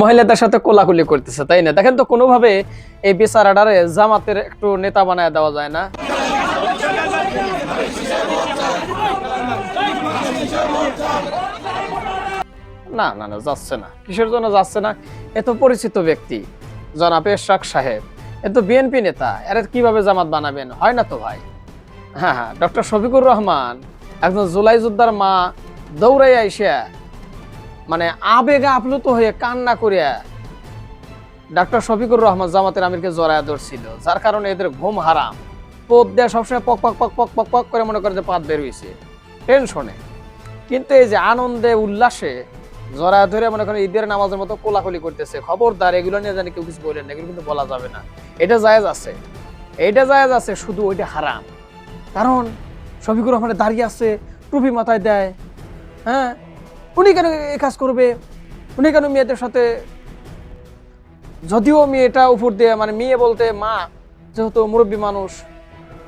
মহিলাদের সাথে কোলাকুলি করতেছে, তাই না? দেখেন তো, কোনোভাবে এই বেচারাডারে জামাতের একটু নেতা বানায় দেওয়া যায় না। না না না, যাচ্ছে না। কিসের জন্য যাচ্ছে না? এত পরিচিত ব্যক্তি, জনাব এশরাক সাহেব। এ তো বিএনপি নেতা, এর কীভাবে জামাত বানাবেন? হয় না তো ভাই? হ্যাঁ হ্যাঁ ডক্টর শফিকুর রহমান একজন জুলাই যোদ্ধার মা দৌড়াই আইসা মানে আবেগে আপ্লুত হয়ে কান্না করিয়া ডাক্তার শফিকুর রহমান জামাতের আমিরকে জড়ায় ধরছিল, যার কারণে এদের ঘুম হারাম। পোপ দেয়া সবসময় পক পক পক পক পক পক করে মনে করে যে পাত বের হয়েছে টেনশনে। কিন্তু এই যে আনন্দে, উল্লাসে জড়ায় ধরে মনে করেন ঈদের নামাজের মতো কোলাকুলি করতেছে, খবরদার, এগুলো নিয়ে জানি কেউ কিছু বলেন না, এগুলো কিন্তু বলা যাবে না। এটা জায়েজ আছে। এইটা জায়েজ আছে, শুধু ওইটা হারাম। কারণ শফিকুর রহমানের দাঁড়িয়ে আছে, টুপি মাথায় দেয় হ্যাঁ? উনি কেন এই কাজ করবে? উনি কেন মেয়েদের সাথে যদিও মেয়েটা উপর দিয়ে মানে মেয়ে বলতে মা, যেহেতু মুরব্বী মানুষ,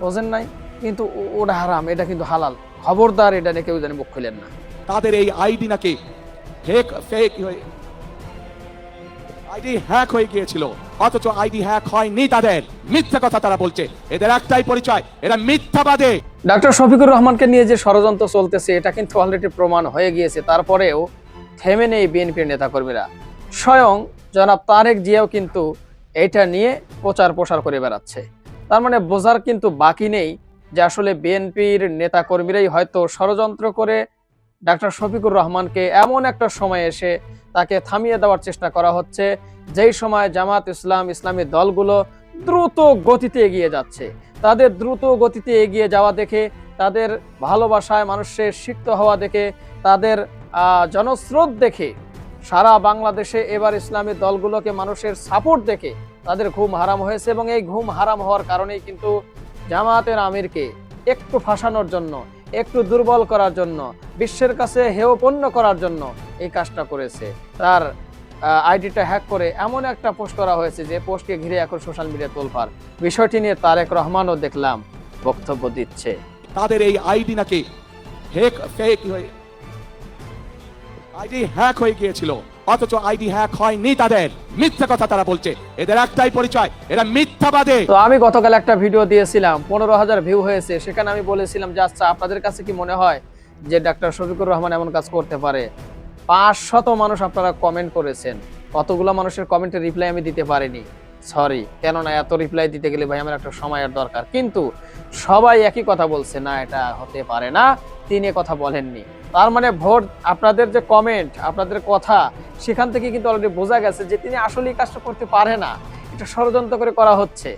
বোঝেন নাই, কিন্তু ওটা হারাম, এটা কিন্তু হালাল। খবরদার এটা নিয়ে কেউ জানি মুখ খুলেন না। তাদের এই আইডি নাকি ফেক ফেক আইডি হ্যাক হয়ে গিয়েছিল। অথচ আইডি হ্যাক হয়নি তাদের। মিথ্যা কথা তারা বলছে। এদের একটাই পরিচয়, এরা মিথ্যাবাদে। ডাক্তার শফিকুর রহমানকে নিয়ে যে ষড়যন্ত্র চলতেছে, এটা কিন্তু অলরেডি প্রমাণ হয়ে গিয়েছে। তারপরেও থেমে নেই বিএনপির নেতাকর্মীরা। স্বয়ং জনাব তারেক জিয়াও কিন্তু এটা নিয়ে প্রচার প্রসার করে বেড়াচ্ছে। তার মানে বোঝার কিন্তু বাকি নেই যে আসলে বিএনপির নেতাকর্মীরাই হয়তো ষড়যন্ত্র করে ডাক্তার শফিকুর রহমানকে এমন একটা সময় এসে তাকে থামিয়ে দেওয়ার চেষ্টা করা হচ্ছে। যেই সময় জামাত ইসলাম ইসলামী দলগুলো দ্রুত গতিতে এগিয়ে যাচ্ছে, তাদের দ্রুত গতিতে এগিয়ে যাওয়া দেখে, তাদের ভালোবাসায় মানুষের সিক্ত হওয়া দেখে, তাদের জনস্রোত দেখে, সারা বাংলাদেশে এবার ইসলামী দলগুলোকে মানুষের সাপোর্ট দেখে তাদের ঘুম হারাম হয়েছে এবং এই ঘুম হারাম হওয়ার কারণেই কিন্তু জামাতের আমিরকে একটু ফাঁসানোর জন্য একটু দুর্বল করার জন্য, বিশ্বের কাছে হেয়পন্য করার জন্য এই কাজটা করেছে। তার আইডিটা হ্যাক করে এমন একটা পোস্ট করা হয়েছে যে পোস্টকে ঘিরে এখন সোশ্যাল মিডিয়া তোলপার বিষয়টি নিয়ে তারেক রহমানও দেখলাম, বক্তব্য দিচ্ছে। তাদের এই আইডি নাকি ফেক আইডি হ্যাক হয়ে গিয়েছিল। অথচ আইডি হ্যাক হয়নি তাদের। মিথ্যা কথা তারা বলছে। এদের একটাই পরিচয়, এরা মিথ্যাবাদে। তো আমি গতকাল একটা ভিডিও দিয়েছিলাম, পনেরো হাজার ভিউ হয়েছে। সেখানে আমি বলেছিলাম যে আচ্ছা আপনাদের কাছে কি মনে হয় যে ডাক্তার শফিকুর রহমান এমন কাজ করতে পারে? পাঁচ শত মানুষ আপনারা কমেন্ট করেছেন। কতগুলো মানুষের কমেন্টের রিপ্লাই আমি দিতে পারিনি। সরি কেননা এত রিপ্লাই দিতে গেলে ভাই আমার একটা সময়ের দরকার। কিন্তু সবাই একই কথা বলছে, না, এটা হতে পারে না। তিনি কথা বলেননি। তার মানে ভোট আপনাদের যে কমেন্ট আপনাদের কথা সেখান থেকে কিন্তু অলরেডি বোঝা গেছে যে তিনি আসলেই কাজটা করতে পারে না। এটা ষড়যন্ত্র করে করা হচ্ছে।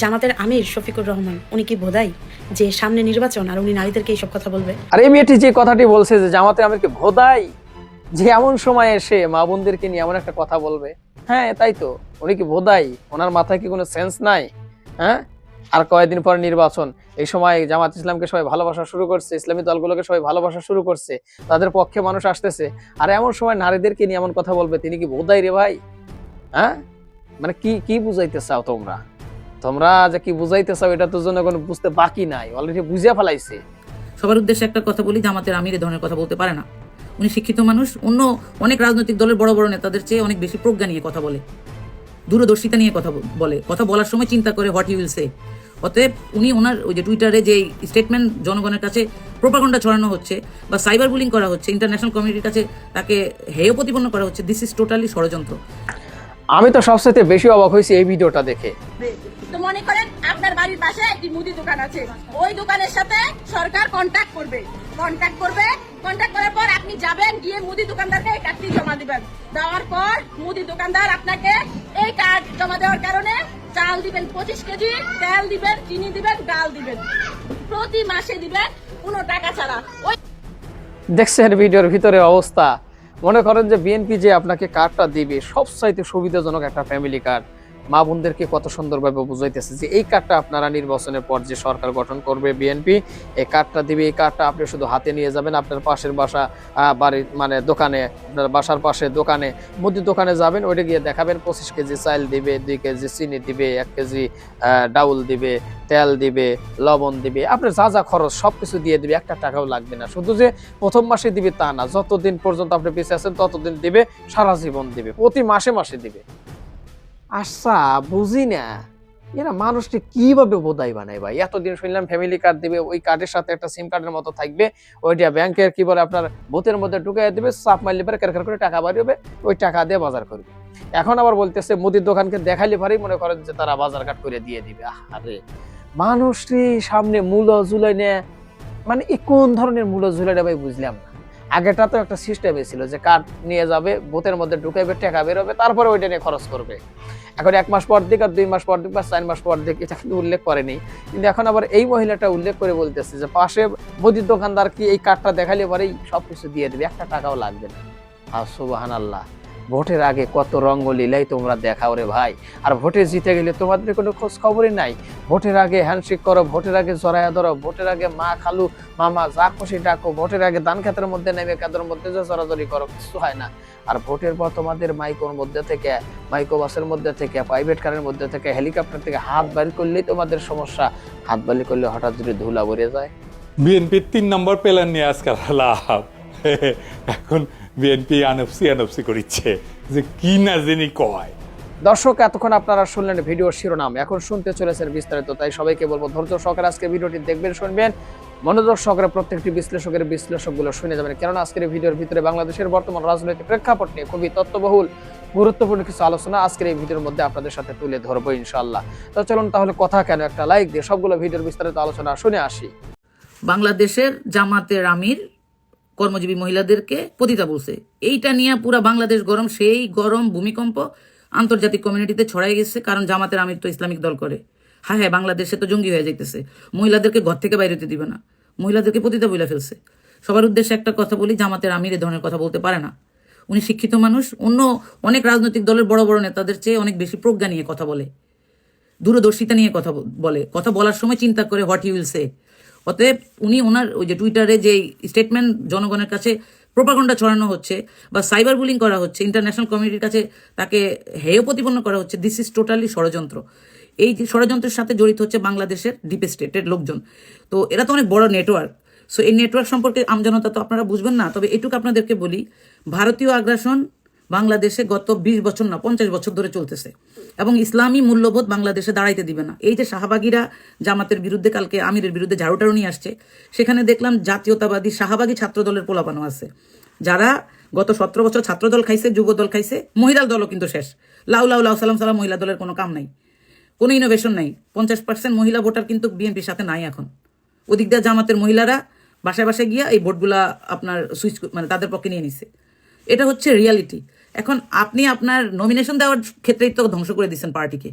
জামাতের আমির শফিকুর রহমান উনি কি বোধাই যে সামনে নির্বাচন আর উনি নারীদেরকে এইসব কথা বলবে? আর এই মেয়েটি যে কথাটি বলছে যে জামাতে আমিরকে ভোদাই যে এমন সময় এসে মা বোনদেরকে নিয়ে এমন একটা কথা বলবে। হ্যাঁ তাই তো। উনি কি বোধাই? ওনার মাথায় কি কোনো সেন্স নাই? হ্যাঁ? আর কয়েকদিন পর নির্বাচন। এই সময় জামাত ইসলামকে সবাই ভালোবাসা শুরু করছে, ইসলামী দলগুলোকে সবাই ভালোবাসা শুরু করছে, তাদের পক্ষে মানুষ আসতেছে। আর এমন সময় নারীদেরকে নিয়ে এমন কথা বলবে, তিনি কি ভোদাই রে ভাই? হ্যাঁ? মানে কি কি বুঝাইতে চাও তোমরা? তোমরা যে কি বুঝাইতে চাও, এটা তো জনগণ বুঝতে বাকি নাই অলরেডি বুঝিয়া ফেলাইছে। সবার উদ্দেশ্যে একটা কথা বলি, জামাতের আমির এ ধরনের কথা বলতে পারে না। উনি শিক্ষিত মানুষ, অন্য, অনেক রাজনৈতিক দলের বড় বড় নেতাদের চেয়ে অনেক বেশি প্রজ্ঞা নিয়ে কথা বলে, দূরদর্শিতা নিয়ে কথা বলে। কথা বলার সময় চিন্তা করে হোয়াট ইউ উইল সে অতএব উনি ওনার ওই যে টুইটারে যে স্টেটমেন্ট জনগণের কাছে প্রোপাগন্ডা ছড়ানো হচ্ছে বা সাইবার বুলিং করা হচ্ছে ইন্টারন্যাশনাল কমিউনিটির কাছে তাকে হেয় প্রতিপন্ন করা হচ্ছে দিস ইজ টোটালি ষড়যন্ত্র। আমি তো সবচেয়ে বেশি অবাক হয়েছি এই ভিডিওটা দেখে। তো মনে করেন আপনার বাড়ির পাশে একটি মুদি দোকান আছে ওই দোকানের সাথে সরকার কন্ট্যাক্ট করবে। কন্ট্যাক্ট করবে কন্ট্যাক্ট করার পর আপনি যাবেন, গিয়ে মুদি দোকানদারকে এই কার্ডটি জমা দিবেন। দেওয়ার পর মুদি দোকানদার আপনাকে এই কার্ড জমা দেওয়ার কারণে চাল দিবেন পঁচিশ কেজি, তেল দিবেন, চিনি দিবেন, ডাল দিবেন। প্রতি মাসে দিবেন কোনো টাকা ছাড়া। ওই দেখছেন ভিডিওর ভিতরে অবস্থা। মনে করেন যে বিএনপি যে আপনাকে কার্ডটা দিবে, সবচাইতে সুবিধাজনক একটা ফ্যামিলি কার্ড মা বোনদেরকে কত সুন্দরভাবে বুঝাইতেছে যে এই কার্ডটা আপনারা নির্বাচনের পর যে সরকার গঠন করবে বিএনপি এই কার্ডটা দিবে, এই কার্ডটা আপনি শুধু হাতে নিয়ে যাবেন, আপনার পাশের বাসা বাড়ির মানে দোকানে, আপনার বাসার পাশে দোকানে মুদি দোকানে যাবেন, ওইটা গিয়ে দেখাবেন, পঁচিশ কেজি চাল দিবে, দুই কেজি চিনি দিবে, এক কেজি ডাউল দিবে, তেল দিবে, লবণ দিবে, আপনার যা যা খরচ সব কিছু দিয়ে দিবে, একটা টাকাও লাগবে না। শুধু যে প্রথম মাসে দিবে তা না, যতদিন পর্যন্ত আপনি বেঁচে আছেন, ততদিন দিবে, সারা জীবন দিবে, প্রতি মাসে মাসে দিবে। আচ্ছা বুঝি না। এরা মানুষকে কীভাবে বোধাই বানায় ভাই? এতদিন শুনলাম ফ্যামিলি কার্ড দিবে, ওই কার্ডের সাথে একটা সিম কার্ডের মতো থাকবে। ওইটা ব্যাংকের কি বলে আপনার বুথের মধ্যে ঢুকাই দিবে, চাপ মারলে পরে কেরকার করে টাকা বাড়িবে ওই টাকা দিয়ে বাজার করবে। এখন আবার বলতেছে, মুদির দোকানকে দেখাইলে পরেই মনে করেন যে তারা বাজার ঘাট করে দিয়ে দিবে। আরে মানুষটি সামনে মূল্য ঝুলাই নেয় মানে কোন ধরনের মূল্য ঝুলাইটা ভাই বুঝলাম না। আগেটা তো একটা সিস্টেমে ছিল যে কার্ড নিয়ে যাবে বুথের মধ্যে ঢুকাইবে টাকা বেরোবে, তারপরে ওইটা নিয়ে খরচ করবে। এখন এক মাস পর দিক আর দুই মাস পর দিক বা চার মাস পর দিক, এটা কিন্তু উল্লেখ করেনি। কিন্তু এখন আবার এই মহিলাটা উল্লেখ করে বলতেছে যে পাশে মুদির দোকানদার কি এই কার্ডটা দেখালে পরেই সব কিছু দিয়ে দেবে, একটা টাকাও লাগবে না। আর সুবাহান আল্লাহ ভোটের আগে কত রঙ্গলীলাই তোমরা দেখাও রে ভাই। আর ভোটে জিতে গেলে তোমাদের কোনো খোঁজ খবরই নাই। ভোটের আগে হ্যান্ডশেক করো, ভোটের আগে জড়াইয়া ধরো, ভোটের আগে মা খালু, মামা যা খুশি ডাকো, ভোটের আগে ধান ক্ষেতের মধ্যে নেমে কাদের মধ্যে যে জড়াজড়ি করো, কিছু হয় না। আর ভোটের পর তোমাদের মাইকোর মধ্যে থেকে মাইক্রো বাসের মধ্যে থেকে প্রাইভেট কারের মধ্যে থেকে হেলিকপ্টার থেকে হাত বাড়ি করলেই তোমাদের সমস্যা। হাত বাড়ি করলে হঠাৎ যদি ধুলা ভরে যায়। বিএনপির তিন নম্বর প্ল্যান নিয়ে আজকাল লাভ। এখন বিএনপি আনফসি আনফসি করিচ্ছে। যে কি না যিনি কয়। দর্শক এতক্ষণ আপনারা শুনলেন ভিডিওর শিরোনাম। এখন শুনতে চলেছেন বিস্তারিত তাই সবাইকে বলব ধৈর্য সহকারে আজকে ভিডিওটি দেখবেন শুনবেন। মনোযোগ সহকারে প্রত্যেকটি বিশ্লেষকের বিশ্লেষকগুলো শুনে যাবেন। কেননা আজকের এই ভিডিওর ভিতরে বাংলাদেশের বর্তমান রাজনৈতিক প্রেক্ষাপট নিয়ে খুবই তত্ত্ববহুল গুরুত্বপূর্ণ কিছু আলোচনা আজকের এই ভিডিওর মধ্যে আপনাদের সাথে তুলে ধরবো ইনশাল্লাহ তো চলুন তাহলে কথা কেন একটা লাইক দিয়ে সবগুলো ভিডিওর বিস্তারিত আলোচনা শুনে আসি। বাংলাদেশের জামাতের আমির কর্মজীবী মহিলাদেরকে পতিতা বলছে। এইটা নিয়ে পুরা বাংলাদেশ গরম, সেই গরম ভূমিকম্প আন্তর্জাতিক কমিউনিটিতে ছড়াই গেছে, কারণ জামাতের আমির তো ইসলামিক দল করে। হ্যাঁ হ্যাঁ বাংলাদেশে তো জঙ্গি হয়ে যাইতেছে। মহিলাদেরকে ঘর থেকে বাইরে দিবে না। মহিলাদেরকে পতিতা বইলা ফেলছে। সবার উদ্দেশ্যে একটা কথা বলি, জামাতের আমির এ ধরনের কথা বলতে পারে না। উনি শিক্ষিত মানুষ, অন্য অনেক রাজনৈতিক দলের বড় বড় নেতাদের চেয়ে অনেক বেশি প্রজ্ঞা নিয়ে কথা বলে। দূরদর্শিতা নিয়ে কথা বলে। কথা বলার সময় চিন্তা করে হোয়াট ইউ উইল সে অতএব উনি ওনার ওই যে টুইটারে যে স্টেটমেন্ট জনগণের কাছে প্রোপাগন্ডা ছড়ানো হচ্ছে বা সাইবার বুলিং করা হচ্ছে ইন্টারন্যাশনাল কমিউনিটির কাছে তাকে হেয় প্রতিপন্ন করা হচ্ছে দিস ইজ টোটালি ষড়যন্ত্র। এই ষড়যন্ত্রের সাথে জড়িত হচ্ছে বাংলাদেশের ডিপ স্টেটের লোকজন। তো এরা তো অনেক বড় নেটওয়ার্ক সো এই নেটওয়ার্ক সম্পর্কে আমজনতা তো আপনারা বুঝবেন না, তবে এটুকু আপনাদেরকে বলি, ভারতীয় আগ্রাসন বাংলাদেশে গত বিশ বছর না, পঞ্চাশ বছর ধরে চলতেছে। এবং ইসলামী মূল্যবোধ বাংলাদেশে দাঁড়াইতে দিবে না। এই যে শাহবাগীরা জামাতের বিরুদ্ধে কালকে আমিরের বিরুদ্ধে ঝাড়ুটারু নিয়ে আসছে, সেখানে দেখলাম জাতীয়তাবাদী শাহবাগী ছাত্রদলের পোলাপানো আছে। যারা গত সতেরো বছর ছাত্রদল খাইছে, যুব দল খাইছে মহিলা দলও কিন্তু শেষ। লাউ লাউ লাউ সালাম সালাম, মহিলা দলের কোনো কাম নাই। কোনো ইনোভেশন নাই। পঞ্চাশ পার্সেন্ট মহিলা ভোটার কিন্তু বিএনপির সাথে নাই এখন। ওদিক দিয়ে জামাতের মহিলারা বাসায় বাসায় গিয়া এই ভোটগুলা আপনার সুইচ মানে তাদের পক্ষে নিয়ে নিছে। এটা হচ্ছে রিয়ালিটি এখন আপনি আপনার নমিনেশন দেওয়ার ক্ষেত্রেই তো ধ্বংস করে দিচ্ছেন পার্টিকে।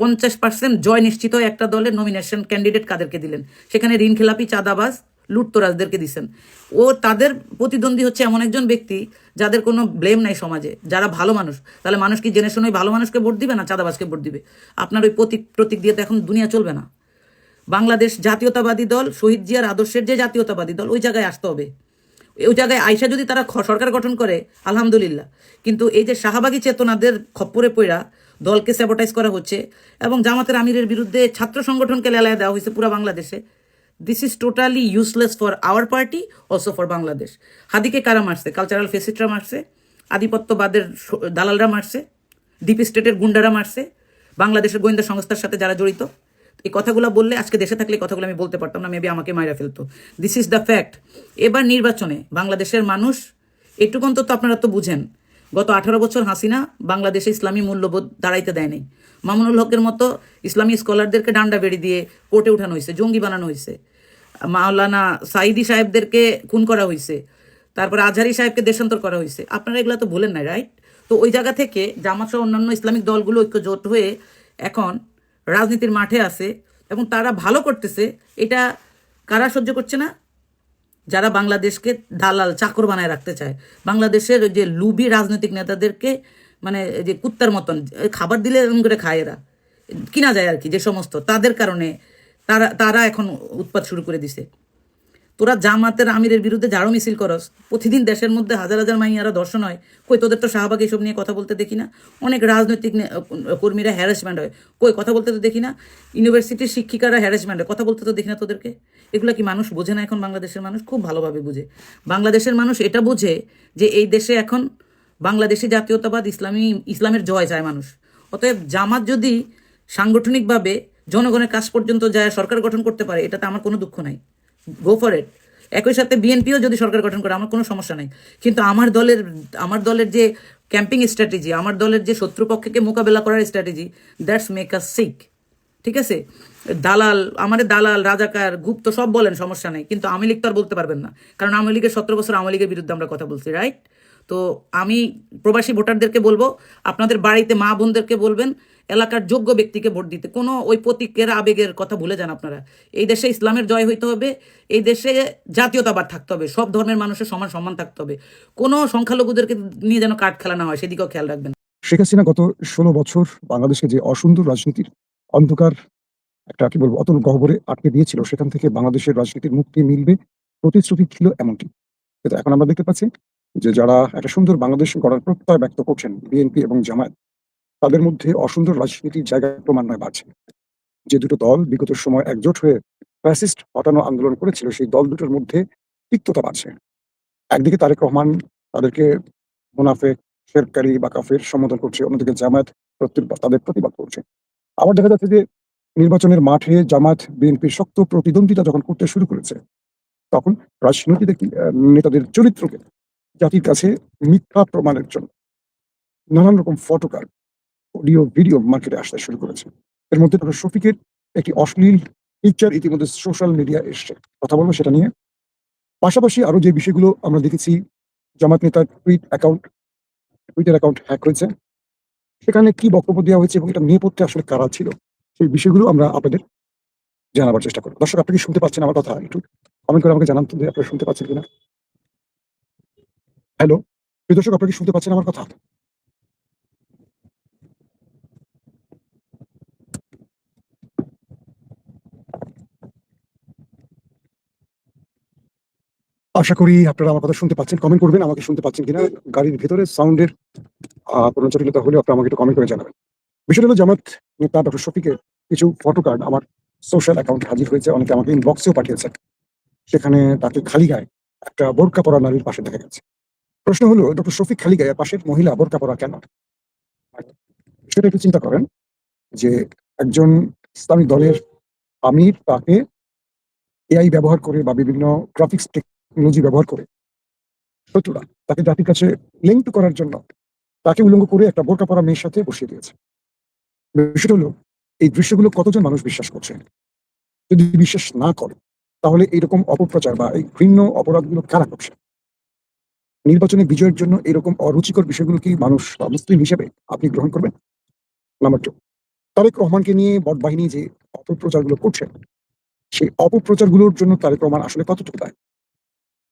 পঞ্চাশ পার্সেন্ট জয় নিশ্চিত একটা দলের নমিনেশন ক্যান্ডিডেট কাদেরকে দিলেন? সেখানে ঋণ খেলাপি, চাঁদাবাজ, লুটতরাজদেরকে দিচ্ছেন ও তাদের প্রতিদ্বন্দ্বী হচ্ছে এমন একজন ব্যক্তি যাদের কোনো ব্লেম নাই সমাজে। যারা ভালো মানুষ, তাহলে মানুষ কি জেনে শুনে ভালো মানুষকে ভোট দিবে না চাঁদাবাজকে ভোট দিবে? আপনার ওই প্রতীক প্রতীক দিয়ে তো এখন দুনিয়া চলবে না। বাংলাদেশ জাতীয়তাবাদী দল, শহীদ জিয়ার আদর্শের যে জাতীয়তাবাদী দল, ওই জায়গায় আসতে হবে। ওই জায়গায় আইসা যদি তারা সরকার গঠন করে, আলহামদুলিল্লাহ। কিন্তু এই যে শাহবাগী চেতনাদের খপ্পরে পড়া দলকে স্যাবোটাইজ করা হচ্ছে এবং জামাতের আমিরের বিরুদ্ধে ছাত্র সংগঠনকে লেলায় দেওয়া হয়েছে পুরো বাংলাদেশে this is totally useless for our party also for Bangladesh. হাদিকে কারা মারছে? কালচারাল ফেসিস্টরা মারছে, আধিপত্যবাদের দালালরা মারছে ডিপ স্টেটের গুন্ডারা মারছে, বাংলাদেশের গোয়েন্দা সংস্থার সাথে যারা জড়িত। এই কথাগুলো বললে, আজকে দেশে থাকলে এই কথাগুলো আমি বলতে পারতাম না মেবি আমাকে মাইরা ফেলতো। দিস ইজ দ্য ফ্যাক্ট এবার নির্বাচনে বাংলাদেশের মানুষ, এটুকু অন্তত আপনারা তো বুঝেন, গত আঠারো বছর হাসিনা বাংলাদেশে ইসলামী মূল্যবোধ দাঁড়াইতে দেয় নাই। মামুনুল হকের মতো ইসলামী স্কলারদেরকে ডান্ডা বেড়ি দিয়ে কোর্টে উঠানো হয়েছে, জঙ্গি বানানো হয়েছে। মাওলানা সাইদি সাহেবদেরকে খুন করা হয়েছে, তারপর আজহারি সাহেবকে দেশান্তর করা হয়েছে। আপনারা এগুলো তো বলেন না রাইট তো ওই জায়গা থেকে জামাত সহ অন্যান্য ইসলামিক দলগুলো ঐক্য জোট হয়ে এখন রাজনীতির মাঠে আছে এবং তারা ভালো করতেছে, এটা কারা সহ্য করছে না? যারা বাংলাদেশকে দালাল, চাকর বানায় রাখতে চায়। বাংলাদেশের যে লুবি রাজনৈতিক নেতাদেরকে মানে যে কুত্তার মতন খাবার দিলে এরকম করে খায় এরা। কিনা যায় আর কি, যে সমস্ত। তাদের কারণে তারা তারা এখন উৎপাত শুরু করে দিছে। তোরা জামাতের আমিরের বিরুদ্ধে জারো মিছিল করস, প্রতিদিন দেশের মধ্যে হাজার হাজার মাইয়ারা দর্শন হয়। কই তোদের তো শাহবাগ এসব নিয়ে কথা বলতে দেখি না? অনেক রাজনৈতিক কর্মীরা হ্যারাসমেন্ট হয়। কই কথা বলতে তো দেখি না? ইউনিভার্সিটির শিক্ষিকারা হ্যারাসমেন্ট হয়। কথা বলতে তো দেখি না তোদেরকে? এগুলো কি মানুষ বোঝে না এখন বাংলাদেশের মানুষ? খুব ভালোভাবে বুঝে। বাংলাদেশের মানুষ এটা বোঝে যে এই দেশে এখন বাংলাদেশি জাতীয়তাবাদ ইসলামী, ইসলামের জয় চায় মানুষ। অতএব জামাত যদি সাংগঠনিকভাবে জনগণের কাজ পর্যন্ত যায়, সরকার গঠন করতে পারে, এটাতে আমার কোনো দুঃখ নাই। গো ফর ইট একই সাথে বিএনপিও যদি সরকার গঠন করে, আমার কোনো সমস্যা নাই। কিন্তু আমার দলের আমার দলের যে ক্যাম্পিং স্ট্র্যাটেজি আমার দলের যে শত্রুপক্ষকে মোকাবেলা করার strategy that's make us sick ঠিক আছে? দালাল আমাদের দালাল, রাজাকার, গুপ্ত, সব বলেন, সমস্যা নেই। কিন্তু আওয়ামী লীগ তো আর বলতে পারবেন না। কারণ আওয়ামী লীগের সতেরো বছর আওয়ামী লীগের বিরুদ্ধে আমরা কথা বলছি রাইট তো আমি প্রবাসী ভোটারদেরকে বলব, আপনাদের বাড়িতে মা বোনদেরকে বলবেন এলাকার যোগ্য ব্যক্তিকে ভোট দিতে। কোনো ওই প্রতীকের আবেগের কথা ভুলে যান আপনারা। এই দেশে ইসলামের জয় হইতে হবে, এই দেশে জাতীয়তাবাদ থাকতে হবে, সব ধর্মের মানুষের সমান সম্মান থাকতে হবে। কোনো সংখ্যালঘুদেরকে নিয়ে যেন কাঠ খেলা না হয়, সেদিকেও খেয়াল রাখবেন। শেখ হাসিনা গত ষোলো বছর বাংলাদেশকে যে অসুন্দর রাজনীতির অন্ধকার একটা, কি বলব, অতল গহ্বরে আটকে দিয়েছিল, সেখান থেকে বাংলাদেশের রাজনীতির মুক্তি মিলবে, প্রতিশ্রুতি ছিল এমনটি। কিন্তু এখন আমরা দেখতে পাচ্ছি যে যারা একটা সুন্দর বাংলাদেশ গড়ার প্রত্যয় ব্যক্ত করছেন, বিএনপি এবং জামায়াত তাদের মধ্যে অসুন্দর রাজনীতির জায়গা ক্রমান্বয়ে বাড়ছে যে দুটো দল বিগত সময় একজোট হয়ে ফ্যাসিস্ট হটানো আন্দোলন করেছিল, সেই দল দুটোর মধ্যে তিক্ততা বাড়ছে একদিকে তারেক রহমান তাদেরকে মুনাফেক শেরকারি বা কাফের সম্বোধন করছে, অন্যদিকে জামায়াত তাদের প্রতিবাদ করছে। আবার দেখা যাচ্ছে যে নির্বাচনের মাঠে জামাত বিএনপির শক্ত প্রতিদ্বন্দ্বিতা যখন করতে শুরু করেছে, তখন রাজনৈতিক নেতাদের চরিত্রকে জাতির কাছে মিথ্যা প্রমাণের জন্য নানান রকম ফটোকার অডিও, ভিডিও মার্কেটে আসতে শুরু করেছে। এর মধ্যে ডক্টর শফিকের একটি অশ্লীল পিকচার ইতিমধ্যে সোশ্যাল মিডিয়া এসছে। কথা বলব সেটা নিয়ে। পাশাপাশি আরও যে বিষয়গুলো আমরা দেখেছি, জামাত নেতার tweet account twitter account hack হয়েছে। সেখানে কি বক্তব্য দেওয়া হয়েছে এবং এটা নেপথ্যে আসলে কারা ছিল, সেই বিষয়গুলো আমরা আপনাদের জানাবার চেষ্টা করব। দর্শক, আপনি কি শুনতে পাচ্ছেন আমার কথা? একটু কমেন্ট করে আমাকে জানান তো আপনারা শুনতে পাচ্ছেন কিনা। হ্যালো দর্শক, আপনারা কি শুনতে পাচ্ছেন আমার কথা? আশা করি আপনারা আমার কথা শুনতে পাচ্ছেন কমেন্ট করবেন, আমাকে শুনতে পাচ্ছেন কিনা, গাড়ির ভেতরে সাউন্ডের কোনো জটিলতা হলে আপনি আমাকে একটু কমেন্ট করে জানাবেন। বিষয়টা হলো জামাত নেতা ডক্টর শফিকের কিছু ফটো কার্ড আমার সোশ্যাল অ্যাকাউন্টে হাজির হয়েছে, অনেকে আমাকে ইনবক্সেও পাঠিয়েছে সেখানে তাকে খালি গায়ে একটা বোরকা পরা নারীর পাশে দেখা গেছে। প্রশ্ন হলো, ডক্টর শফিক খালি গায়ে পাশের মহিলা বোরকা পরা কেন? সেটা একটু চিন্তা করেন যে একজন ইসলামিক দলের আমির তাকে এআই ব্যবহার করে বা বিভিন্ন গ্রাফিক্স টেকনোলজি ব্যবহার করে। শত্রুরা তাকে জাতির কাছে লিঙ্ক করার জন্য তাকে উলঙ্গ করে একটা বোরকা পরা মেয়ের সাথে বসিয়ে দিয়েছে। বিষয়টা হলো, এই দৃশ্যগুলো কতজন মানুষ বিশ্বাস করছে? যদি বিশ্বাস না করে, তাহলে এইরকম অপপ্রচার বা এই ঘৃণ্য অপরাধগুলো কারা করছে? নির্বাচনে বিজয়ের জন্য এরকম অরুচিকর বিষয়গুলো কি মানুষ মুসলিম হিসেবে আপনি গ্রহণ করবেন? নাম্বার টু তারেক রহমানকে নিয়ে বট বাহিনী যে অপপ্রচারগুলো করছে, সেই অপপ্রচারগুলোর জন্য তারেক রহমান আসলে কতটুকু দায়?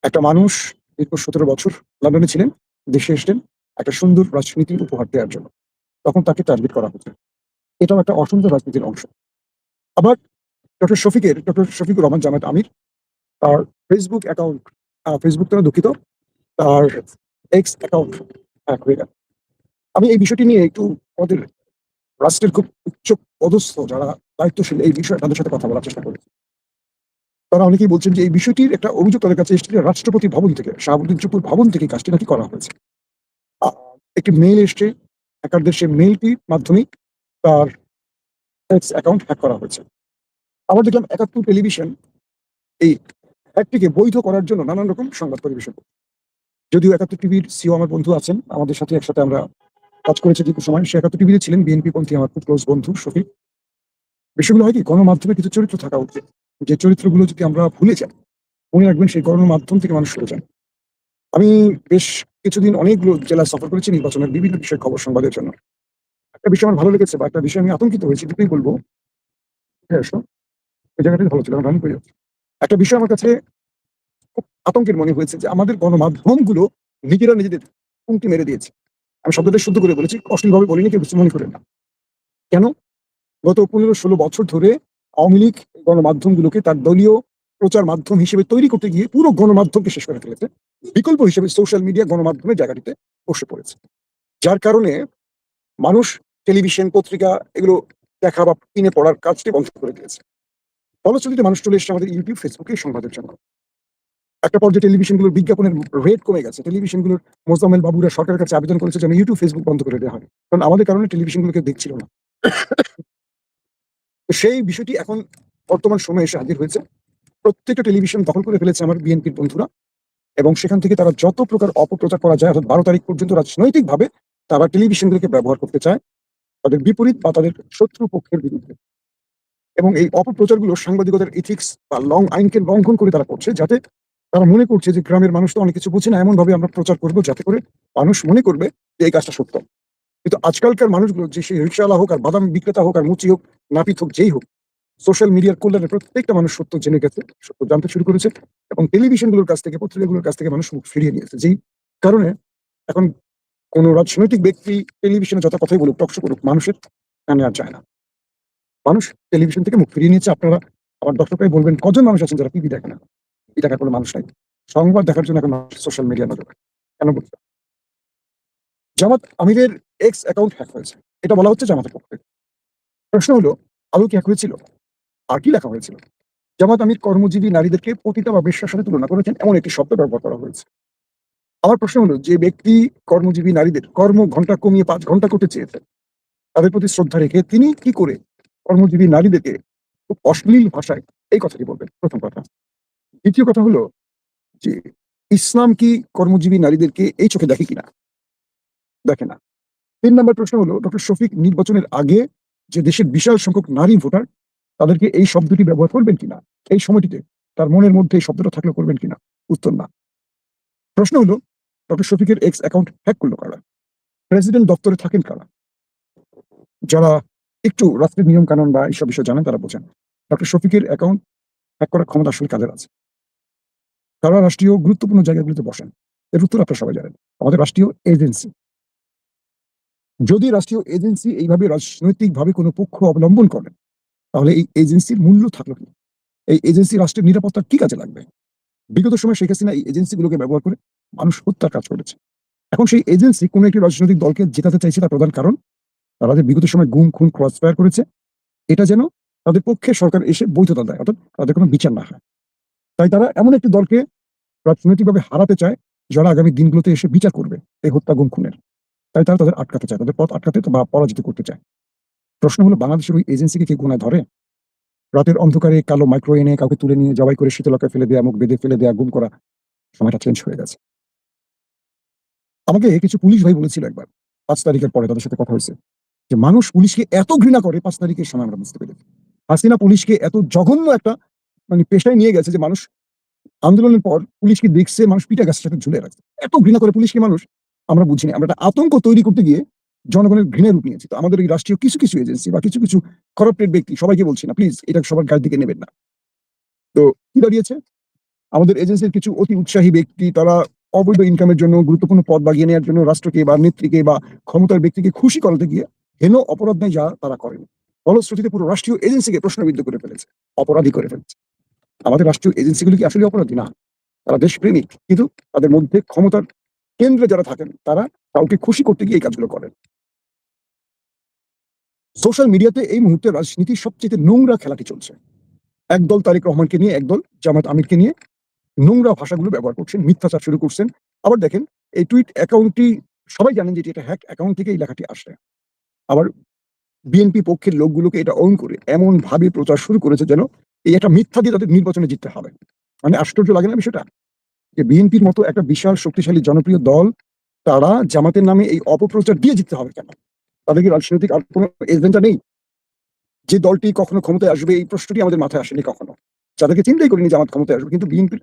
একটা মানুষ দীর্ঘ সতেরো বছর লন্ডনে ছিলেন, দেশে এসলেন একটা সুন্দর রাজনীতি উপহার দেওয়ার জন্য। তখন তাকে টার্গেট করা হচ্ছে এটাও একটা অসুন্দর রাজনীতির অংশ। আবার ডক্টর শফিকের, ডক্টর শফিকুর রহমান জামাত আমির, তার ফেসবুক অ্যাকাউন্ট ফেসবুক তো দুঃখিত, তার এক্স অ্যাকাউন্ট হ্যাক হয়ে গেল। আমি এই বিষয়টি নিয়ে একটু আমাদের রাষ্ট্রের খুব উচ্চ পদস্থ যারা দায়িত্বশীল, এই বিষয়ে তাদের সাথে কথা বলার চেষ্টা করি তারা অনেকেই বলছেন যে এই বিষয়টির একটা অভিযোগ তাদের কাছে এসেছিল রাষ্ট্রপতি ভবন থেকে শাহাবুদ্দিন চুপুর ভবন থেকে কাজটি নাকি করা হয়েছে। একটি মেল এসছে, হ্যাকারদের সেই মেলটির মাধ্যমেই তার অ্যাকাউন্ট হ্যাক করা হয়েছে। আবার দেখলাম একাত্তর টেলিভিশন এই হ্যাকটিকে বৈধ করার জন্য নানান রকম সংবাদ পরিবেশন। যদিও একাত্তর টিভির সিও আমার বন্ধু আছেন, আমাদের সাথে একসাথে আমরা কাজ করেছি দীর্ঘ সময়। সে একাত্তর টিভিতে ছিলেন, বিএনপি পন্থী আমার খুব ক্লোজ বন্ধু শফিক। বিষয়গুলো হয় কি, গণমাধ্যমে কিছু চরিত্র থাকা উচিত। যে চরিত্রগুলো যদি আমরা ভুলে যাই, মনে রাখবেন সেই গণমাধ্যম থেকে মানুষ সরে যান আমি বেশ কিছুদিন অনেকগুলো জেলা সফর করেছি নির্বাচনের বিভিন্ন বিষয় খবর সংবাদের জন্য। একটা বিষয় আমার ভালো লেগেছে বা একটা বিষয় আমি আতঙ্কিত হয়েছি, দুটোই বলব। ভালো ছিল করে একটা বিষয় আমার কাছে খুব আতঙ্কের মনে হয়েছে যে আমাদের গণমাধ্যমগুলো নিজেরা নিজেদের হুমকি মেরে দিয়েছে। আমি শব্দটা শুদ্ধ করে বলেছি, অশ্লীলভাবে বলিনি, কেউ কিছু মনে করেন না। কেন? গত পনেরো ষোলো বছর ধরে আওয়ামী লীগ গণমাধ্যমগুলোকে তার দলীয় প্রচার মাধ্যম হিসেবে তৈরি করতে গিয়ে পুরো গণমাধ্যমকে শেষ করে ফেলেছে। বিকল্প হিসেবে সোশ্যাল মিডিয়া গণমাধ্যমের জায়গাটিতে বসে পড়েছে। যার কারণে মানুষ টেলিভিশন পত্রিকা এগুলো দেখা বা কিনে পড়ার কাজটি বন্ধ করে দিয়েছে। ফলশ্রুতিতে মানুষ চলে এসেছে আমাদের ইউটিউব ফেসবুকে সংবাদের জন্য। একটা পর্যায়ে টেলিভিশনগুলোর বিজ্ঞাপনের রেট কমে গেছে। টেলিভিশনগুলোর মোজামেল বাবুরা সরকারের কাছে আবেদন করেছে যেন ইউটিউব ফেসবুক বন্ধ করে দেওয়া হয়। কারণ আমাদের কারণে টেলিভিশনগুলোকে দেখছিল না। সেই বিষয়টি এখন বর্তমান সময়ে এসে হাজির হয়েছে। প্রত্যেকটা টেলিভিশন দখল করে ফেলেছে আমার বিএনপির বন্ধুরা এবং সেখান থেকে তারা যত প্রকার অপপ্রচার করা যায়, অর্থাৎ বারো তারিখ পর্যন্ত রাজনৈতিকভাবে তারা টেলিভিশনগুলোকে ব্যবহার করতে চায়, তাদের বিপরীত বা তাদের শত্রু পক্ষের বিরুদ্ধে। এবং এই অপপ্রচারগুলো সাংবাদিকতার ইথিক্স বা লং আইনকে লঙ্ঘন করে তারা করছে, যাতে তারা মনে করছে যে গ্রামের মানুষ তো অনেক কিছু বুঝে না এমন ভাবে আমরা প্রচার করব যাতে করে মানুষ মনে করবে যে এই কাজটা সত্য। কিন্তু আজকালকার মানুষগুলো, যে সেই রিক্সাওয়ালা হোক আর বাদাম বিক্রেতা হোক আর মুচি হোক, নাপিত হোক, যেই হোক সোশ্যাল মিডিয়ার কল্যাণে প্রত্যেকটা মানুষ সত্য জেনে গেছে, সত্য জানতে শুরু করেছে এবং টেলিভিশনগুলোর কাছ থেকে, পত্রিকাগুলোর কাছ থেকে মানুষ মুখ ফিরিয়ে নিয়েছে। যেই কারণে এখন কোন রাজনৈতিক ব্যক্তি টেলিভিশনে যত কথাই বলুক টকশো করুক, মানুষের কানে আর যায় না। মানুষ টেলিভিশন থেকে মুখ ফিরিয়ে নিয়েছে, আপনারা আমার দর্শকরাই বলবেন, কজন মানুষ আছেন যারা টিভি দেখে না? টিভি দেখার কোনো মানুষ নাই। সংবাদ দেখার জন্য এখন সোশ্যাল মিডিয়া নজর কেন বলছে? জামাত আমিরের এক্স অ্যাকাউন্ট হ্যাক হয়েছে। এটা বলা হচ্ছে জামাতের পক্ষে। প্রশ্ন হলো, আদৌ কি হ্যাক হয়েছিল? আর কি লেখা হয়েছিল। জামাত আমির কর্মজীবী নারীদেরকে পতিতা বা বেশ্যার সাথে তুলনা করেছেন, এমন একটি শব্দ ব্যবহার করা হয়েছে। আমার প্রশ্ন হলো, যে ব্যক্তি কর্মজীবী নারীদের কর্ম ঘণ্টা কমিয়ে পাঁচ ঘণ্টা করতে চেয়েছেন, তাদের প্রতি শ্রদ্ধা রেখে তিনি কি করে কর্মজীবী নারীদেরকে খুব অশ্লীল ভাষায় এই কথাটি বলবেন? প্রথম কথা। দ্বিতীয় কথা হলো, যে ইসলাম কি কর্মজীবী নারীদেরকে এই চোখে দেখে কিনা? দেখে না। তিন নম্বর প্রশ্ন হলো, ডক্টর শফিক নির্বাচনের আগে যে দেশের বিশাল সংখ্যক নারী ভোটার তাদেরকে এই শব্দটি ব্যবহার করবেন কিনা? এই সময়টিতে তার মনের মধ্যে এই শব্দটা থাকলে করবেন কিনা? উত্তর না। প্রশ্ন হলো, ডক্টর শফিকের এক্স অ্যাকাউন্ট হ্যাক করল কারা? প্রেসিডেন্ট দপ্তরে থাকেন কারা? যারা একটু রাষ্ট্রের নিয়ম কানুন বা এইসব বিষয় জানেন তারা বোঝেন। ডক্টর শফিকের অ্যাকাউন্ট হ্যাক করার ক্ষমতা আসলে কাদের আছে? তারা রাষ্ট্রীয় গুরুত্বপূর্ণ জায়গাগুলিতে বসেন। এর উত্তর আপনারা সবাই জানেন। আমাদের রাষ্ট্রীয় এজেন্সি। যদি রাষ্ট্রীয় এজেন্সি এইভাবে রাজনৈতিকভাবে কোনো পক্ষ অবলম্বন করেন তাহলে এই এজেন্সির মূল্য থাকল কি? এই এজেন্সি রাষ্ট্রের নিরাপত্তার কি কাজে লাগবে? বিগত সময় শেখ হাসিনা এই এজেন্সিগুলোকে ব্যবহার করে মানুষ হত্যার কাজ করেছে। এখন সেই এজেন্সি কোনো একটি রাজনৈতিক দলকে জেতাতে চাইছে তার প্রধান কারণ, তারা যে বিগত সময় গুম, খুন ক্রস ফায়ার করেছে, এটা যেন তাদের পক্ষে সরকার এসে বৈধতা দেয়, অর্থাৎ তাদের কোনো বিচার না হয়। তাই তারা এমন একটি দলকে রাজনৈতিকভাবে হারাতে চায়, যারা আগামী দিনগুলোতে এসে বিচার করবে এই হত্যা, গুম, খুনের। তাই তারা তাদের আটকাতে চায়, তাদের পথ আটকাতে বা পরাজিত করতে চায়। প্রশ্ন হলো বাংলাদেশের ওই এজেন্সিকে কি গুণায় ধরে? রাতের অন্ধকারে কালো মাইক্রো এনে কাউকে তুলে নিয়ে জবাই করে শীতলকায় ফেলে দেয়া, মুখ বেঁধে ফেলে দেয়া, গুম করা, সময়টা চেঞ্জ হয়ে গেছে। আমাকে কিছু পুলিশ ভাই বলেছিল একবার, পাঁচ তারিখের পরে তাদের সাথে কথা হয়েছে, যে মানুষ পুলিশকে এত ঘৃণা করে পাঁচ তারিখের সময় আমরা বুঝতে পেরেছি। হাসিনা পুলিশকে এত জঘন্য একটা মানে পেশায় নিয়ে গেছে যে মানুষ আন্দোলনের পর পুলিশকে দেখছে, মানুষ পিঠা গাছের সাথে ঝুলে রাখছে। এত ঘৃণা করে পুলিশকে মানুষ, আমরা বুঝিনি। আমরা একটা আতঙ্ক তৈরি করতে গিয়ে জনগণের ঘৃণা রূপ নিয়েছে। তো আমাদের এই রাষ্ট্রীয় কিছু কিছু এজেন্সি বা কিছু কিছু করাপ্টেড ব্যক্তি সবাইকে বলছি না প্লিজ এটা সবার গায়ের দিকে নেবেন না। তো কি দাঁড়িয়েছে? আমাদের এজেন্সির কিছু অতি উৎসাহী ব্যক্তি, তারা অবৈধ ইনকামের জন্য, গুরুত্বপূর্ণ পদ বাগিয়ে নেওয়ার জন্য রাষ্ট্রকে বা নেত্রীকে বা ক্ষমতার ব্যক্তিকে খুশি করাতে গিয়ে হেন অপরাধ নেই যা তারা করেন। ফলশ্রুতিতে পুরো রাষ্ট্রীয় এজেন্সিকে প্রশ্নবিদ্ধ করে ফেলেছে, অপরাধী করে ফেলেছে। আমাদের রাষ্ট্রীয় এজেন্সিগুলি কি আসলে অপরাধী? না, তারা দেশপ্রেমিক, কিন্তু তাদের মধ্যে ক্ষমতার কেন্দ্রে যারা থাকেন, তারা কাউকে খুশি করতে গিয়ে এই কাজগুলো করেন। সোশ্যাল মিডিয়াতে এই মুহূর্তে রাজনীতির সবচেয়ে নোংরা খেলাটি চলছে। একদল তারেক রহমানকে নিয়ে, একদল জামাত আমিরকে নিয়ে নোংরা ভাষাগুলো ব্যবহার করছেন, মিথ্যাচার শুরু করছেন। আবার দেখেন, এই টুইট অ্যাকাউন্টটি সবাই জানেন যে এটা হ্যাক অ্যাকাউন্ট থেকে এই লেখাটি আসে। আবার বিএনপি পক্ষের লোকগুলোকে এটা অন করে এমন ভাবে প্রচার শুরু করেছে যেন এই একটা মিথ্যা দিয়ে তাদের নির্বাচনে জিততে হবে। মানে আশ্চর্য লাগে না বিষয়টা? যে বিএনপির মতো একটা বিশাল শক্তিশালী জনপ্রিয় দল তারা জামাতের নামে এই অপপ্রচার দিয়ে জিততে হবে কেন? তাদের কি রাজনৈতিক আর কোনো এজেন্ডা নেই? যে দলটি কখনো ক্ষমতায় আসবে, এই প্রশ্নটি আমাদের মাথায় আসেনি কখনো। যাদেরকে চিন্তাই করিনি জামাত ক্ষমতায় আসবে, কিন্তু বিএনপির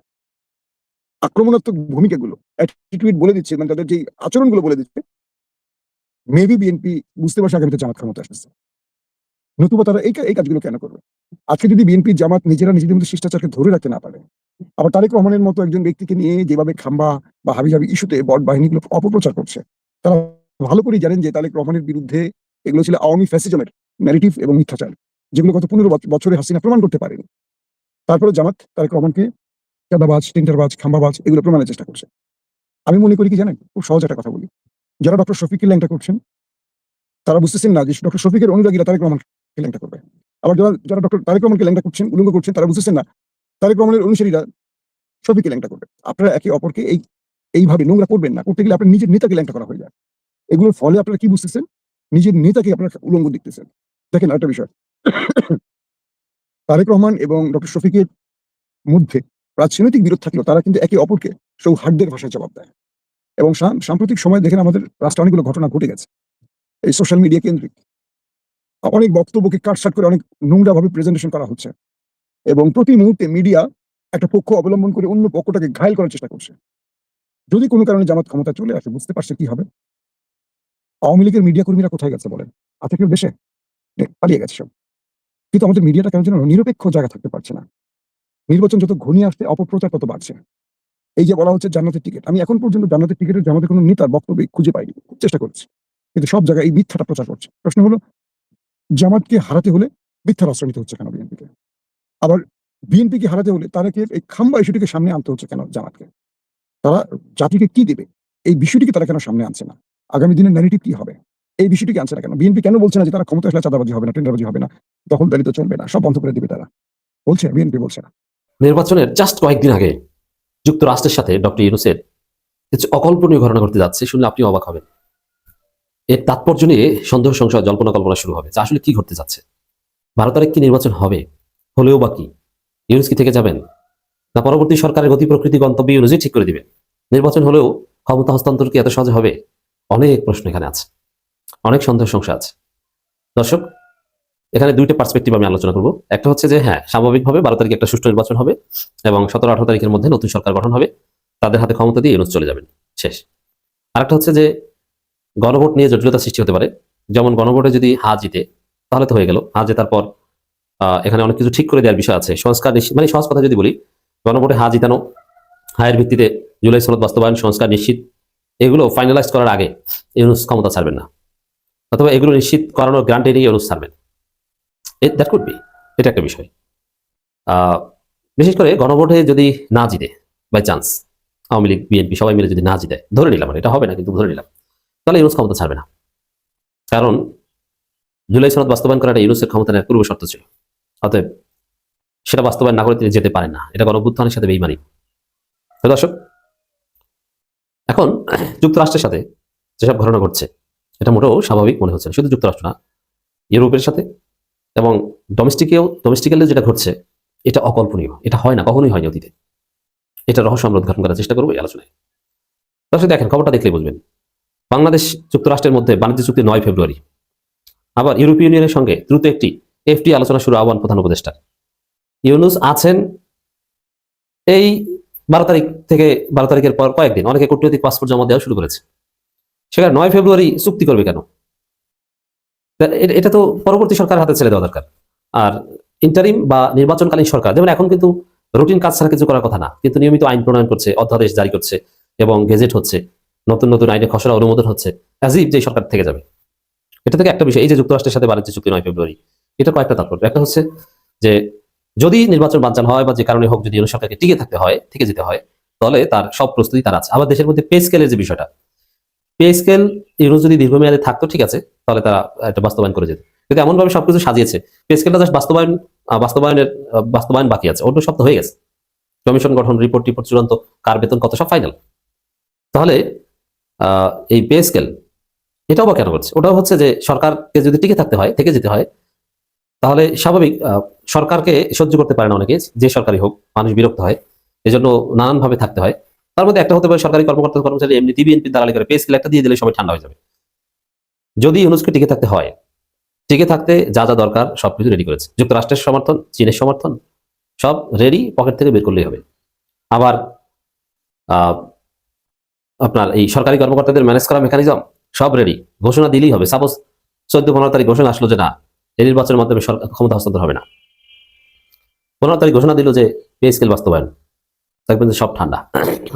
আক্রমণাত্মক ভূমিকাগুলো অ্যাটিটিউড বলে দিচ্ছে মানে তাদের যে আচরণগুলো বলে দিচ্ছে মেবি বিএনপি বুঝতে পারছে আগামীতে জামাত ক্ষমতা আসতেছে। নতুবা তারা এই এই কাজগুলো কেন করবে? আজকে যদি বিএনপি জামাত নিজেরা নিজেদের মধ্যে শিষ্টাচারকে ধরে রাখতে না পারে, আবার তারেক রহমানের মতো একজন ব্যক্তিকে নিয়ে যেভাবে খাম্বা বা হাবি জাবি ইস্যুতে বট বাহিনীগুলো অপপ্রচার করছে, তারা ভালো করেই জানেন যে তারেক রহমানের বিরুদ্ধে এগুলো ছিল আওয়ামী ফ্যাসিজমের ন্যারেটিভ এবং মিথ্যাচার, যেগুলো গত পনেরো বছরে হাসিনা প্রমাণ করতে পারেনি। তারপরে জামাত তারেক রহমানকে চাঁদাবাজ, টেন্ডারবাজ, খাম্বাবাজ এগুলো প্রমাণের চেষ্টা করছে। আমি মনে করি কি জানেন? খুব সহজ একটা কথা বলি। যারা ডক্টর শফিকের ল্যাংটা করছেন, তারা বুঝতেছেন না যে ডক্টর শফিকের অনুরাগীরা তারেক রহমানকে ল্যাংটা করবে। আবার যারা যারা ডক্টর তারেক রহমানকে ল্যাংটা করছেন, উলঙ্গ করছেন, তারা বুঝতেছেন না। তারেক রহমানের অনুসারীরা শফিকে ল্যাংটা করবে। আপনারা একে অপরকে এই, এইভাবে নোংরা করবেন না। করতে গেলে আপনার নিজের নেতাকে ল্যাংটা করা হয়ে যায়। এগুলোর ফলে আপনারা কি বুঝতেছেন? নিজের নেতাকে আপনারা উলঙ্গ দেখতেছেন। দেখেন একটা বিষয়। তারেক রহমান এবং ডক্টর শফিকের মধ্যে রাজনৈতিক বিরোধ থাকলেও তারা কিন্তু একে অপরকে সৌহার্দ্যের ভাষায় জবাব দেয়। এবং সাম- সাম্প্রতিক সময় দেখেন আমাদের রাষ্ট্রে অনেকগুলো ঘটনা ঘটে গেছে। এই সোশ্যাল মিডিয়া কেন্দ্রিক। অনেক বক্তব্যকে কাটসাট করে অনেক নোংরা ভাবে প্রেজেন্টেশন করা হচ্ছে। এবং প্রতি মুহূর্তে মিডিয়া একটা পক্ষ অবলম্বন করে অন্য পক্ষটাকে ঘায়ল করার চেষ্টা করছে। যদি কোনো কারণে জামাত ক্ষমতা চলে আসে, বুঝতে পারছে কি হবে? আওয়ামী লীগের মিডিয়া কর্মীরা কোথায় গেছে বলেন? আছে কেউ দেশে? পালিয়ে গেছে সব। কিন্তু আমাদের মিডিয়াটা কেন যেন নিরপেক্ষ জায়গা থাকতে পারছে না। নির্বাচন যত ঘনিয়ে আসছে, অপপ্রচার তত বাড়ছে। এই যে বলা হচ্ছে জান্নাতের টিকিট আমি এখন পর্যন্ত জান্নাতের টিকিটের জামাতের কোনো নেতার বক্তব্য খুঁজে পাইনি। চেষ্টা করছি। কিন্তু সব জায়গায় এই মিথ্যাটা প্রচার করছে প্রশ্ন হলো জামাতকে হারাতে হলে মিথ্যার আশ্রয় নিতে হচ্ছে কেন বিএনপিকে? আবার বিএনপিকে হারাতে হলে তারাকে এই খাম্বা ইস্যুটিকে সামনে আনতে হচ্ছে কেন জামাতকে তারা জাতিকে কি দেবে? এই বিষয়টিকে তারা কেন সামনে আনছে না? আগামী দিনের ন্যারেটিভ কি হবে? এই বিষয়টিকে আনছে না কেন? বিএনপি কেন বলছে না যে তারা ক্ষমতা আসলে চাঁদাবাজি হবে না, টেন্ডারবাজি হবে না? দখলদারি তো চলবে না, সব বন্ধ করে দিবে তারা। বলছে, বিএনপি বলছে না। নির্বাচনের জাস্ট কয়েকদিন আগে যুক্তরাষ্ট্রের সাথে ডক্টর ইউনুসের কিছু অকল্পনীয় ঘটনা ঘটতে যাচ্ছে, শুনলে আপনি অবাক হবেন। এর তাৎপর্য নিয়ে সন্দেহ সংশয়, জল্পনা কল্পনা শুরু হবে আসলে কি ঘটতে যাচ্ছে। বারো তারিখ কি নির্বাচন হবে? হলেও বা কি? ইউনুস কি থেকে যাবেন? না পরবর্তী সরকারের গতি, প্রকৃতি, গন্তব্য ইউনুসই ঠিক করে দিবে নির্বাচন হলেও ক্ষমতা হস্তান্তর কি এত সহজে হবে? অনেক প্রশ্ন এখানে আছে। অনেক সন্দেহ সংশয় আছে। দর্শক, এখানে দুইটা পার্সপেক্টিভ আমি আলোচনা করব। একটা হচ্ছে যে হ্যাঁ স্বাভাবিকভাবে বারো তারিখে একটা সুষ্ঠু নির্বাচন হবে এবং সতেরো, আঠারো তারিখের মধ্যে নতুন সরকার গঠন হবে। তাদের হাতে ক্ষমতা দিয়ে ইউনুস চলে যাবেন। শেষ। আরেকটা হচ্ছে যে গণভোট নিয়ে জটিলতা সৃষ্টি হতে পারে। যেমন গণভোটে যদি হা জিতে, তাহলে তো হয়ে গেল। হা জেতার পর এখানে অনেক কিছু ঠিক করে দেওয়ার বিষয় আছে। সংস্কার মানে সহজ কথা যদি বলি, গণভোটে হা জিতানো, হায়ের ভিত্তিতে জুলাই সনদ বাস্তবায়ন, সংস্কার নিশ্চিত, এগুলো ফাইনালাইজ করার আগে ইউনুস ক্ষমতা ছাড়বেন না। অথবা এগুলো নিশ্চিত করানোর গ্রান্টে নিয়ে ইউনুস ছাড়বেন। দ্যাট কুড বি এটা একটা বিষয়। বিশেষ করে গণভোটে যদি না জিতে by chance Awami League BNP সবাই মিলে যদি না জিতে, ধরে নিলাম এটা হবে না, কিন্তু ধরে নিলাম। তাহলে ইউনুস ক্ষমতা ছাড়বে না। কারণ জুলাই সনদ বাস্তবায়ন করাটা ইউনুসের ক্ষমতা পূর্ব শর্ত ছিল। অতএব সেটা বাস্তবায়ন না করে তিনি যেতে পারেন না। এটা গণভ্যুত্থানের সাথে বেইমানি। দর্শক, এখন যুক্তরাষ্ট্রের সাথে যেসব ঘটনা ঘটছে, এটা মোটেও স্বাভাবিক মনে হচ্ছে। শুধু যুক্তরাষ্ট্র না, ইউরোপের সাথে এবং ডোমেস্টিকেও ডোমেস্টিক্যালিও যেটা ঘটছে, এটা অকল্পনীয়। এটা হয় না, কখনোই হয়নি অতীতে। এটা রহস্য আমরা উদ্ঘাটন করার চেষ্টা করব এই আলোচনায়। দর্শক, দেখেন, খবরটা দেখলে বুঝবেন। বাংলাদেশ যুক্তরাষ্ট্রের মধ্যে বাণিজ্য চুক্তি নয় ফেব্রুয়ারি। আবার ইউরোপীয় ইউনিয়নের সঙ্গে দ্রুত একটি এফটি আলোচনা শুরু আহ্বান প্রধান উপদেষ্টা ইউনুস আছেন এই বারো তারিখ থেকে বারো তারিখের পর কয়েকদিন। অনেকে কূটনৈতিক পাসপোর্ট জমা দেওয়া শুরু করেছে। সেখানে নয় ফেব্রুয়ারি চুক্তি করবে কেন? এটা তো পরবর্তী সরকার হাতে ছেড়ে দেওয়া দরকার। আর ইন্টারিম বা নির্বাচনকালীন সরকার, যেমন এখন কিন্তু রুটিন কাজ ছাড়া কিছু করার কথা না, কিন্তু নিয়মিত আইন প্রণয়ন করছে, অধ্যাদেশ জারি করছে এবং গেজেট হচ্ছে। নতুন নতুন আইনে খসড়া অনুমোদন হচ্ছে। অ্যাজিভ যে সরকার থেকে যাবে। এটা থেকে একটা বিষয়, এই যে যুক্তরাষ্ট্রের সাথে বাণিজ্য চুক্তি নয় ফেব্রুয়ারি, এটা কয়েকটা তাৎপর্য। একটা হচ্ছে যে, যদি নির্বাচন বানচাল হয় বা যে কারণে হোক যদি সরকারকে টিকে থাকতে হয় টিকে যেতে হয়, তাহলে তার সব প্রস্তুতি তার আছে। আবার দেশের মধ্যে পে স্কেলের যে বিষয়টা, পে স্কেল ইউনুস যদি দীর্ঘমেয়াদে থাকতো, ঠিক আছে, তাহলে তারা এটা বাস্তবায়ন করে যেত। কিন্তু এমনভাবে সবকিছু সাজিয়েছে, পে স্কেলটা জাস্ট বাস্তবায়ন বাস্তবায়নের বাস্তবায়ন বাকি আছে। অন্য সব তো হয়ে গেছে। কমিশন গঠন রিপোর্ট টিপোর্ট চূড়ান্ত, কার বেতন কত, সব ফাইনাল তাহলে এই পে স্কেল এটাও বা কেন করছে? ওটাও হচ্ছে যে সরকারকে যদি টিকে থাকতে হয়, থেকে যেতে হয়, তাহলে স্বাভাবিক সরকারকে সহ্য করতে পারে না অনেকে, যে সরকারি হোক, মানুষ বিরক্ত হয়, এজন্য নানানভাবে থাকতে হয়। তার মধ্যে একটা হতে পারে সরকারি কর্মকর্তা কর্মচারী এমনি বিএনপি দালালি করে, পে স্কেল একটা দিয়ে দিলে সবাই ঠান্ডা হয়ে যাবে। যদি ইউনুসকে টিকে থাকতে হয়, টিকে থাকতে যা যা দরকার সবকিছু রেডি করেছে। যুক্তরাষ্ট্রের সমর্থন, চীনের সমর্থন, সব রেডি পকেট থেকে বের করলেই হবে। আবার আপনার এই সরকারি কর্মকর্তাদের ম্যানেজ করা মেকানিজম সব রেডি ঘোষণা দিলেই হবে। সাপোজ চোদ্দ পনেরো তারিখ ঘোষণা আসলো যে না, এই নির্বাচনের মাধ্যমে সরকার ক্ষমতা হস্তান্তর হবে না। পনেরো তারিখ ঘোষণা দিল যে পে স্কেল বাস্তবায়ন। দেখবেন সব ঠান্ডা।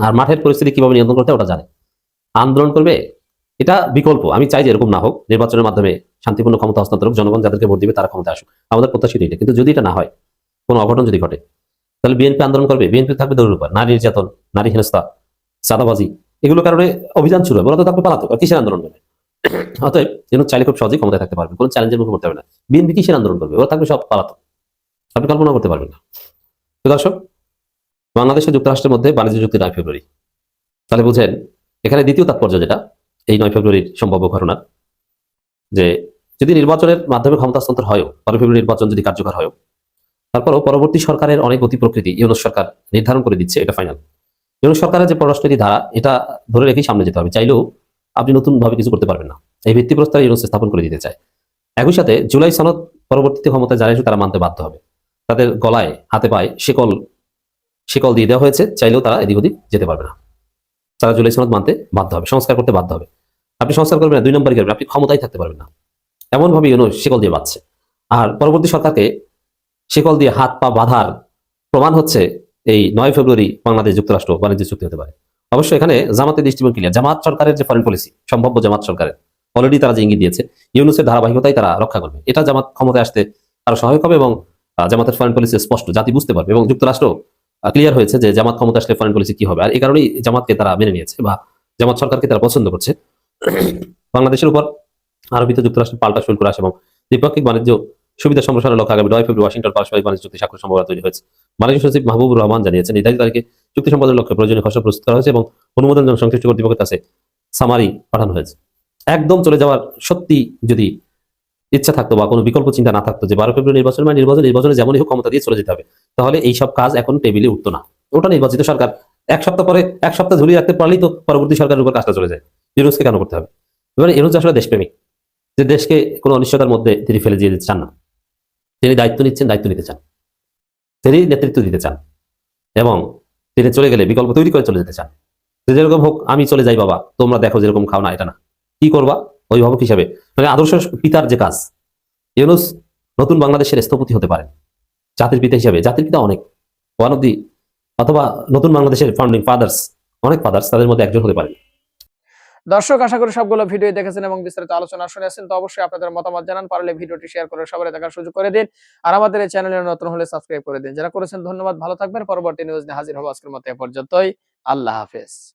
আর মাঠের পরিস্থিতি কীভাবে নিয়ন্ত্রণ করতে ওটা জানে। আন্দোলন করবে, এটা বিকল্প। আমি চাই যে এরকম না হোক, নির্বাচনের মাধ্যমে শান্তিপূর্ণ ক্ষমতা হস্তান্তর হোক জনগণ যাদেরকে ভোট দিবে, তারা ক্ষমতা আসুক। আমাদের প্রত্যাশিত এটা। কিন্তু যদি এটা না হয়, কোনো অঘটন যদি ঘটে, তাহলে বিএনপি আন্দোলন করবে। বিএনপি থাকবে দৌড়ের উপর। নারী নির্যাতন, নারী হেনস্থা, চাঁদাবাজি এগুলো কারণে অভিযান শুরু হবে ওরা তো থাকবে পালাতো, আর কিসের আন্দোলন করবে? অতএব যেন চাইলে খুব সহজেই ক্ষমতায় থাকতে পারবে, কোনো চ্যালেঞ্জের মুখে পড়তে হবে না। বিএনপি কিসের আন্দোলন করবে? ওরা থাকবে সব পালাতো। আপনি কল্পনা করতে পারবেন না। দর্শক, বাংলাদেশ যুক্তরাষ্ট্রের মধ্যে বাণিজ্য চুক্তি নয় ফেব্রুয়ারি। তাহলে বুঝেন, এখানে দ্বিতীয় তাৎপর্য যেটা, এই নয় ফেব্রুয়ারির সম্ভাব্য ঘটনা, যে যদি নির্বাচনের মাধ্যমে ক্ষমতা হস্তান্তর হয় বারো ফেব্রুয়ারি নির্বাচন যদি কার্যকর হয় তারপরও পরবর্তী সরকারের অনেক গতি প্রকৃতি ইউনুস সরকার নির্ধারণ করে দিচ্ছে, এটা ফাইনাল ইউনুস সরকারের যে পররাষ্ট্রনীতি ধারা, এটা ধরে রেখেই সামনে যেতে হবে। চাইলেও আপনি নতুন ভাবে কিছু করতে পারবেন না। এই ভিত্তিপ্রস্তর ইউনুস স্থাপন করে দিতে চায়। একই সাথে জুলাই সনদ পরবর্তীতে ক্ষমতায় যারা এসে তারা মানতে বাধ্য হবে। তাদের গলায়, হাতে পায়ে শিকল শিকল দিয়ে দেওয়া হয়েছে। চাইলেও তারা এদিক ওদিক যেতে পারবে না। তারা জুলাই সনদ মানতে বাধ্য হবে, সংস্কার করতে বাধ্য হবে। আপনি সংস্কার করবেন না, দুই নম্বরই করবেন আপনি ক্ষমতায় থাকতে পারবেন না। এমনভাবে ইউনুস শিকল দিয়ে বাঁধছে। আর পরবর্তী সরকারকে শিকল দিয়ে হাত পা বাঁধার প্রমাণ হচ্ছে এই নয় ফেব্রুয়ারি বাংলাদেশ যুক্তরাষ্ট্র বাণিজ্য চুক্তি হতে পারে। অবশ্য এখানে জামাতের দৃষ্টিভঙ্গি ক্লিয়ার। জামাত সরকারের যে ফরেন পলিসি সম্ভাব্য জামাত সরকারের অলরেডি তারা যে ইঙ্গিত দিয়েছে, ইউনুসের ধারাবাহিকতাই তারা রক্ষা করবে। এটা জামাত ক্ষমতায় আসতে আরও সহায়ক হবে এবং জামাতের ফরেন পলিসি স্পষ্ট, জাতি বুঝতে পারবে এবং যুক্তরাষ্ট্র ক্লিয়ার হয়েছে যে জামাত ক্ষমতা আসলে ফরেন পলিসি কি হবে। আর এই কারণেই জামাতকে তারা মেনে নিয়েছে বা জামাত সরকারকে তারা পছন্দ করছে। বাংলাদেশের উপর আরোপিত যুক্তরাষ্ট্রের পাল্টা শুল্ক হ্রাস এবং দ্বিপাক্ষিক বাণিজ্য সুবিধা সম্প্রসারণের লক্ষ্যে আগামী নয় ফেব্রুয়ারি ওয়াশিংটন পারস্পরিক বাণিজ্য চুক্তি স্বাক্ষর সম্ভাবনা তৈরি হয়েছে। বাণিজ্য সচিব মাহবুবুর রহমান জানিয়েছেন, নির্ধারিত তারিখে চুক্তি সম্পাদনের লক্ষ্যে প্রয়োজনীয় খসড়া প্রস্তুত করা হয়েছে এবং অনুমোদন জন্য সংশ্লিষ্ট কর্তৃপক্ষের কাছে সামারি পাঠানো হয়েছে। একদম চলে যাওয়ার সত্যি যদি ইচ্ছা থাকতো বা কোনো বিকল্প চিন্তা না থাকতো যে বারো ফেব্রুয়ারি নির্বাচন মানে নির্বাচন, নির্বাচনে যেমনই হোক ক্ষমতা দিয়ে চলে যেতে হবে, তাহলে এই সব কাজ এখন টেবিলে উঠতো না। ওটা নির্বাচিত সরকার এক সপ্তাহ পরে, এক সপ্তাহ ঝুলিয়ে রাখতে পারলেই তো পরবর্তী সরকারের উপর কাজটা চলে যায়। ইউনুসকে কেন করতে হবে? এবারে ইউনুস আসলে দেশপ্রেমিক, যে দেশকে কোনো অনিশ্চয়তার মধ্যে তিনি ফেলে দিয়ে যেতে চান না। তিনি দায়িত্ব নিচ্ছেন, দায়িত্ব নিতে চান। তিনি নেতৃত্ব দিতে চান এবং তিনি চলে গেলে বিকল্প তৈরি করে চলে যেতে চান। যেরকম হোক, আমি চলে যাই বাবা, তোমরা দেখো যেরকম খাও না, এটা না। কি করবা? অভিভাবক হিসাবে। মানে আদর্শ পিতার যে কাজ, ইউনুস নতুন বাংলাদেশের স্থপতি হতে পারেন। জাতির পিতা হিসাবে, জাতির পিতা অনেক। ওয়ান অফ দি অথবা নতুন বাংলাদেশের ফাউন্ডিং ফাদার্স অনেক ফাদার্স তাদের মধ্যে একজন হতে পারেন। দর্শক, আশা করি সবগুলো ভিডিও দেখেছেন এবং বিস্তারিত আলোচনা শুনেছেন। তো অবশ্যই আপনাদের মতামত জানান, পারলে ভিডিওটি শেয়ার করে সবাই দেখার সুযোগ করে দিন। আর আমাদের এই চ্যানেলে নতুন হলে সাবস্ক্রাইব করে দিন। যারা করেছেন ধন্যবাদ, ভালো থাকবেন। পরবর্তী নিউজ নিয়ে হাজির হব আজকের মতো এ পর্যন্তই। আল্লাহ হাফেজ।